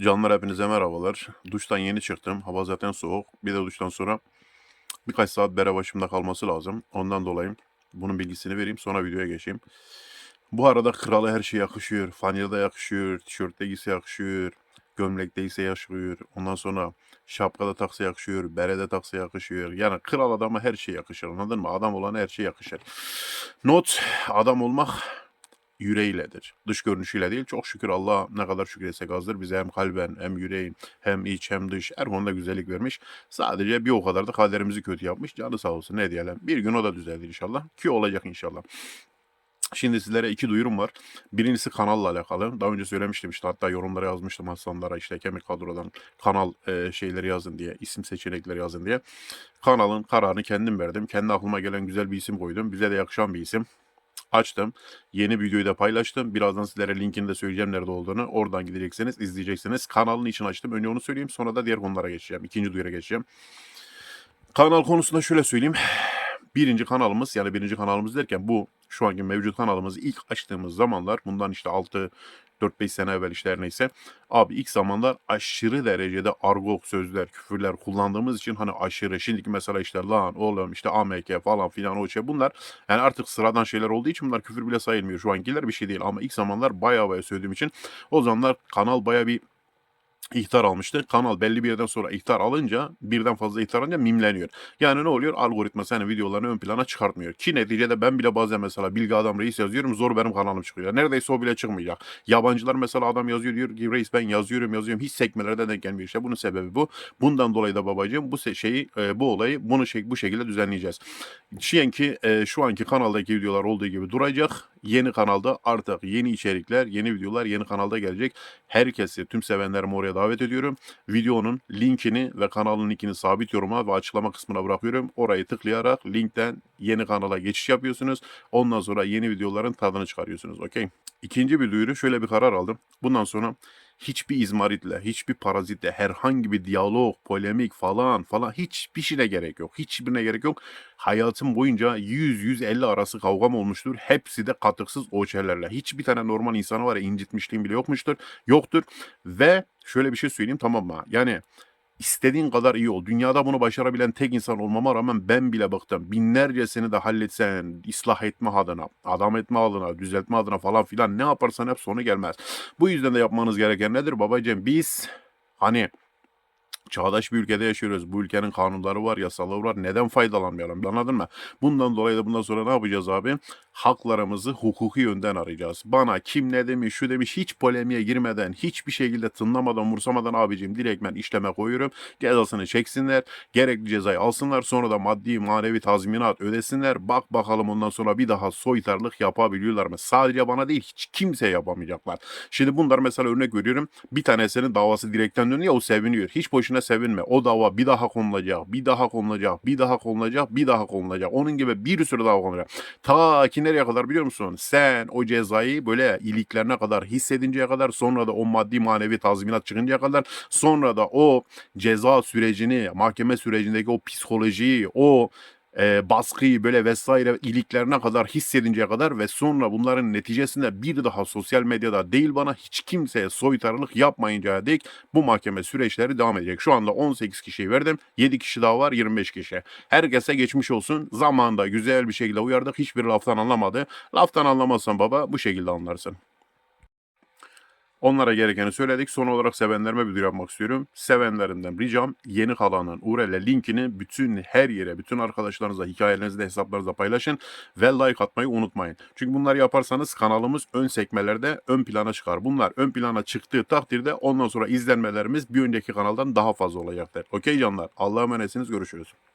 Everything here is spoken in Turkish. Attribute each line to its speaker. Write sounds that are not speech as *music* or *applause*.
Speaker 1: Canlar hepinize merhabalar. Duştan yeni çıktım. Hava zaten soğuk. Bir de duştan sonra birkaç saat bere başımda kalması lazım. Ondan dolayı bunun bilgisini vereyim sonra videoya geçeyim. Bu arada krala her şey yakışıyor. Fanyada yakışıyor, tişörtte giyse yakışıyor, gömlekte ise yakışıyor. Ondan sonra şapkada taksa yakışıyor, berede taksa yakışıyor. Yani kral adama her şey yakışır anladın mı? Adam olana her şey yakışır. Not, adam olmak yüreğiyledir. Dış görünüşüyle değil. Çok şükür Allah ne kadar şükretsek azdır. Bize hem kalben hem yüreğin hem iç hem dış her konuda güzellik vermiş. Sadece bir o kadar da kaderimizi kötü yapmış. Canı sağ olsun ne diyelim. Bir gün o da düzelir inşallah. Ki olacak inşallah. Şimdi sizlere iki duyurum var. Birincisi kanalla alakalı. Daha önce söylemiştim işte hatta yorumlara yazmıştım hastanlara işte kemik kadrodan kanal e, şeyleri yazın diye, isim seçenekleri yazın diye. Kanalın kararını kendim verdim. Kendi aklıma gelen güzel bir isim koydum. Bize de yakışan bir isim açtım. Yeni videoyu da paylaştım. Birazdan sizlere linkini de söyleyeceğim nerede olduğunu. Oradan gideceksiniz, izleyeceksiniz. Kanalın için açtım. Önce onu söyleyeyim. Sonra da diğer konulara geçeceğim. İkinci duyura geçeceğim. Kanal konusunda şöyle söyleyeyim. *sighs* Birinci kanalımız yani birinci kanalımız derken bu şu anki mevcut kanalımızı ilk açtığımız zamanlar bundan işte 6 4-5 sene evvel işte her neyse. Abi ilk zamanlar aşırı derecede argo sözler, küfürler kullandığımız için hani aşırı. Şimdiki mesela işte lan oğlum işte AMK falan filan o şey bunlar. Yani artık sıradan şeyler olduğu için bunlar küfür bile sayılmıyor. Şu ankiler bir şey değil ama ilk zamanlar baya baya söylediğim için o zamanlar kanal baya bir ihtar almıştı. Kanal belli bir yerden sonra ihtar alınca birden fazla ihtar alınca mimleniyor. Yani ne oluyor? Algoritma senin videolarını ön plana çıkartmıyor. Ki neticede ben bile bazen mesela Bilgi Adam Reis yazıyorum zor benim kanalım çıkıyor. Neredeyse o bile çıkmayacak. Yabancılar mesela adam yazıyor diyor ki Reis ben yazıyorum yazıyorum hiç sekmelerde denk gelmiyor. İşte bunun sebebi bu. Bundan dolayı da babacığım bu şeyi e, bu olayı bunu şey, bu şekilde düzenleyeceğiz. Şiyen ki e, şu anki kanaldaki videolar olduğu gibi duracak. Yeni kanalda artık yeni içerikler, yeni videolar yeni kanalda gelecek. Herkesi, tüm sevenlerimi oraya davet ediyorum. Videonun linkini ve kanalın linkini sabit yoruma ve açıklama kısmına bırakıyorum. Orayı tıklayarak linkten yeni kanala geçiş yapıyorsunuz. Ondan sonra yeni videoların tadını çıkarıyorsunuz. Okey. İkinci bir duyuru şöyle bir karar aldım. Bundan sonra hiçbir izmaritle, hiçbir parazitle, herhangi bir diyalog, polemik falan falan hiçbir şeyine gerek yok. Hiçbirine gerek yok. Hayatım boyunca 100-150 arası kavgam olmuştur. Hepsi de katıksız o şeylerle. Hiçbir tane normal insanı var ya incitmişliğim bile yokmuştur. Yoktur. Ve şöyle bir şey söyleyeyim tamam mı? Yani istediğin kadar iyi ol. Dünyada bunu başarabilen tek insan olmama rağmen ben bile bıktım. Binlercesini de halletsen, ıslah etme adına, adam etme adına, düzeltme adına falan filan ne yaparsan hep sonu gelmez. Bu yüzden de yapmanız gereken nedir babacığım? Biz hani çağdaş bir ülkede yaşıyoruz. Bu ülkenin kanunları var, yasaları var. Neden faydalanmayalım? Anladın mı? Bundan dolayı da bundan sonra ne yapacağız abi? Haklarımızı hukuki yönden arayacağız. Bana kim ne demiş, şu demiş hiç polemiğe girmeden, hiçbir şekilde tınlamadan, umursamadan abicim direkt ben işleme koyuyorum. Cezasını çeksinler. Gerekli cezayı alsınlar. Sonra da maddi manevi tazminat ödesinler. Bak bakalım ondan sonra bir daha soytarlık yapabiliyorlar mı? Sadece bana değil hiç kimse yapamayacaklar. Şimdi bunlar mesela örnek veriyorum. Bir tanesinin davası direkten dönüyor o seviniyor. Hiç boşuna sevinme. O dava bir daha konulacak, bir daha konulacak, bir daha konulacak, bir daha konulacak. Onun gibi bir sürü dava konulacak. Ta ki nereye kadar biliyor musun? Sen o cezayı böyle iliklerine kadar hissedinceye kadar sonra da o maddi manevi tazminat çıkıncaya kadar sonra da o ceza sürecini, mahkeme sürecindeki o psikolojiyi, o e, baskıyı böyle vesaire iliklerine kadar hissedinceye kadar ve sonra bunların neticesinde bir daha sosyal medyada değil bana hiç kimseye soytarılık yapmayıncaya dek bu mahkeme süreçleri devam edecek. Şu anda 18 kişiyi verdim. 7 kişi daha var 25 kişi. Herkese geçmiş olsun. Zamanında güzel bir şekilde uyardık. Hiçbir laftan anlamadı. Laftan anlamazsan baba bu şekilde anlarsın. Onlara gerekeni söyledik. Son olarak sevenlerime bir duyuru yapmak istiyorum. Sevenlerimden ricam yeni kalanın URL linkini bütün her yere, bütün arkadaşlarınıza, hikayelerinizde, hesaplarınıza paylaşın ve like atmayı unutmayın. Çünkü bunları yaparsanız kanalımız ön sekmelerde ön plana çıkar. Bunlar ön plana çıktığı takdirde ondan sonra izlenmelerimiz bir önceki kanaldan daha fazla olacaktır. Okey canlar. Allah'a emanetsiniz. Görüşürüz.